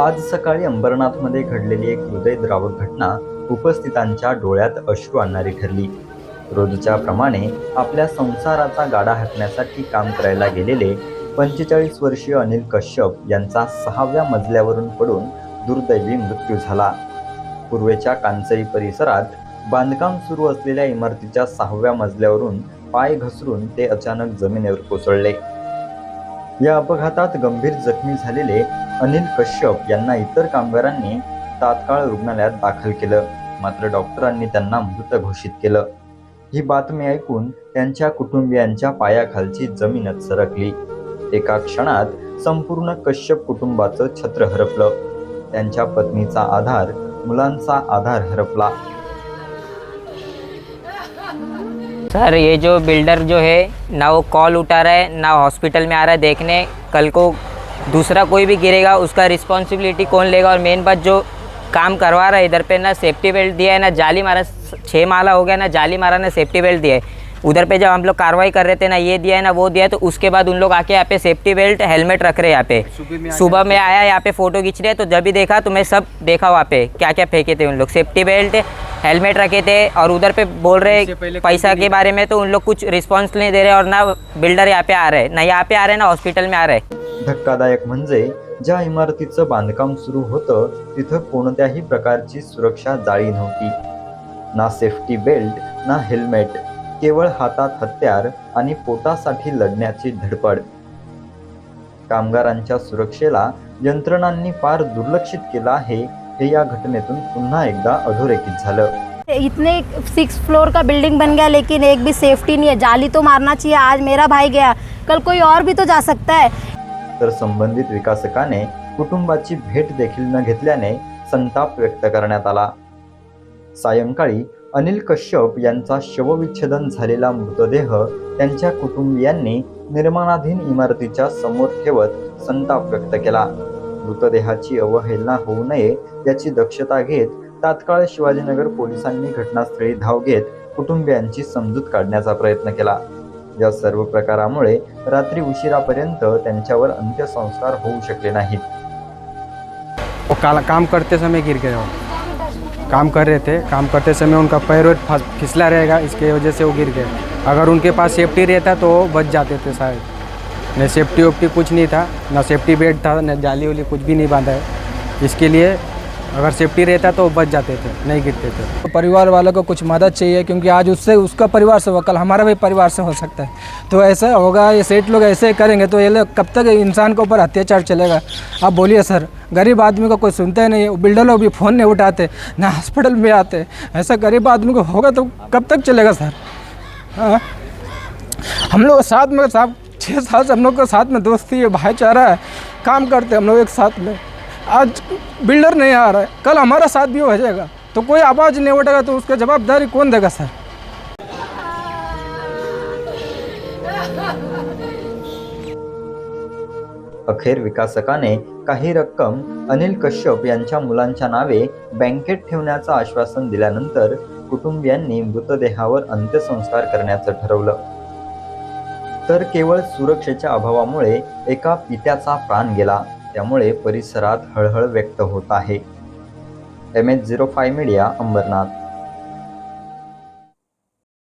आज सकाळी अंबरनाथमध्ये घडलेली एक हृदयद्रावक घटना उपस्थितांच्या डोळ्यात अश्रू आणणारी ठरली. रोजच्या प्रमाणे आपल्या संसाराचा गाडा हाकण्यासाठी काम करायला गेलेले पंचेचाळीस वर्षीय अनिल कश्यप यांचा सहाव्या मजल्यावरून पडून दुर्दैवी मृत्यू झाला. पूर्वेच्या कांचरी परिसरात बांधकाम सुरू असलेल्या इमारतीच्या सहाव्या मजल्यावरून पाय घसरून ते अचानक जमिनीवर कोसळले. या अपघातात गंभीर जखमी झालेले अनिल कश्यप यांना इतर कामगारांनी तात्काळ रुग्णालयात दाखल केलं. मात्र डॉक्टरांनी त्यांना मृत घोषित केलं. ही बातमी ऐकून त्यांच्या कुटुंबियांच्या पायाखालची जमीनच सरकली. एका क्षणात संपूर्ण कश्यप कुटुंबाचं छत्र हरपलं. त्यांच्या पत्नीचा आधार मुलांचा आधार हरपला. सर, ये जो बिल्डर जो है, ना वो कॉल उठा रहा है, ना हॉस्पिटल में आ रहा है देखने। कल को दूसरा कोई भी गिरेगा, उसका रिस्पॉन्सिबिलिटी कौन लेगा? और मेन बात जो काम करवा रहा है, इधर पे ना सेफ्टी बेल्ट दिया है, ना जाली मारा छः माला हो गया, ना जाली मारा, ना सेफ्टी बेल्ट दिया है। उधर पे जब हम लोग कार्रवाई कर रहे थे ना ये दिया है ना वो दिया है तो उसके बाद उन लोग आके यहाँ पे सेफ्टी बेल्ट हेलमेट रख रहे हैं यहाँ पे। सुबह में आया यहाँ पे फ़ोटो खींच रहे तो जब भी देखा तो मैं सब देखा वहाँ पे क्या क्या फेंके थे उन लोग। सेफ्टी बेल्ट हेलमेट रखे थे और उधर पे बोल रहे पैसा के बारे में तो उन लोग कुछ रिस्पॉन्स नहीं दे रहे और ना बिल्डर यहाँ पे आ रहे ना यहाँ पे आ रहे ना हॉस्पिटल में आ रहे। धक्कादायक म्हणजे ज्या इमारतीचं बांधकाम सुरू होतं तिथं कोणत्याही प्रकारची सुरक्षा जाळी नव्हती. ना सेफ्टी बेल्ट ना हेल्मेट केवळ हातात हत्यार आणि पोटासाठी लढण्याची धडपड. कामगारांच्या सुरक्षेला यंत्रणांनी फार दुर्लक्षित केलं आहे हे या घटनेतून पुन्हा एकदा अधोरेखित झालं. इतने सिक्स फ्लोर का बिल्डिंग बन गया लेकिन एक भी सेफ्टी नहीं है. जाली तो मारना चाहिए आज मेरा भाई गया. कल कोई और भी तो जा सकता है. तर संबंधित विकासकाने कुटुंबाची भेट देखील न घेतल्याने संताप व्यक्त करण्यात आला. सायंकाळी अनिल कश्यप यांचा शवविच्छेदन झालेला मृतदेह त्यांच्या कुटुंबियांनी निर्माणाधीन इमारतीच्या समोर ठेवत संताप व्यक्त केला. मृतदेहाची अवहेलना होऊ नये याची दक्षता घेत तात्काळ शिवाजीनगर पोलिसांनी घटनास्थळी धाव घेत कुटुंबियांची समजूत काढण्याचा प्रयत्न केला. या सर्व प्रकारामुळे रात्री उशिरापर्यंत त्यांच्यावर अंत्यसंस्कार होऊ शकले नाहीत. काल काम करते समय गिर गया काम कर रहे थे। काम करते समय उनका पैर वैर फिसला रहेगा, इसके वजह से वो गिर गए। अगर उनके पास सेफ्टी रहता तो बच जाते थे शायद। न सेफ्टी वेफ्टी कुछ नहीं था, ना सेफ्टी बेल्ट था, न जाली वाली कुछ भी नहीं बांधा है। इसके लिए अगर सेफ्टी रहता तो बच जाते थे, नहीं गिरते थे। तो परिवार वालों को कुछ मदद चाहिए, क्योंकि आज उससे, उसका परिवार से होगा कल हमारा भी परिवार से हो सकता है। तो ऐसा होगा, ये सेठ लोग ऐसे करेंगे तो ये लोग कब तक इंसान के ऊपर अत्याचार चलेगा? आप बोलिए, सर, गरीब आदमी को कोई सुनता ही नहीं, बिल्डर लोग भी फ़ोन नहीं उठाते, ना हॉस्पिटल में आते। ऐसा गरीब आदमी को होगा तो कब तक चलेगा, सर? हाँ? हम लोग साथ में साहब छः साल से हम लोग के साथ में दोस्ती है, भाईचारा है, काम करते हम लोग एक साथ में। आज बिल्डर नहीं आ रहा है। कल हमारा साथ भी हो जाएगा। तो कोई आवाज़ नहीं उठेगा तो उसका जवाबदारी कौन देगा सर? अखेर विकासकाने काही रक्कम अनिल कश्यप यांच्या मुलांच्या नावे बँकेत ठेवण्याचं आश्वासन दिल्यानंतर कुटुंबियांनी मृतदेहावर अंत्यसंस्कार करण्याचं ठरवलं. तर केवळ सुरक्षेच्या अभावामुळे एका पित्याचा प्राण गेला. त्यामुळे परिसरात हळहळ व्यक्त होत आहे. M H zero five media Ambernath.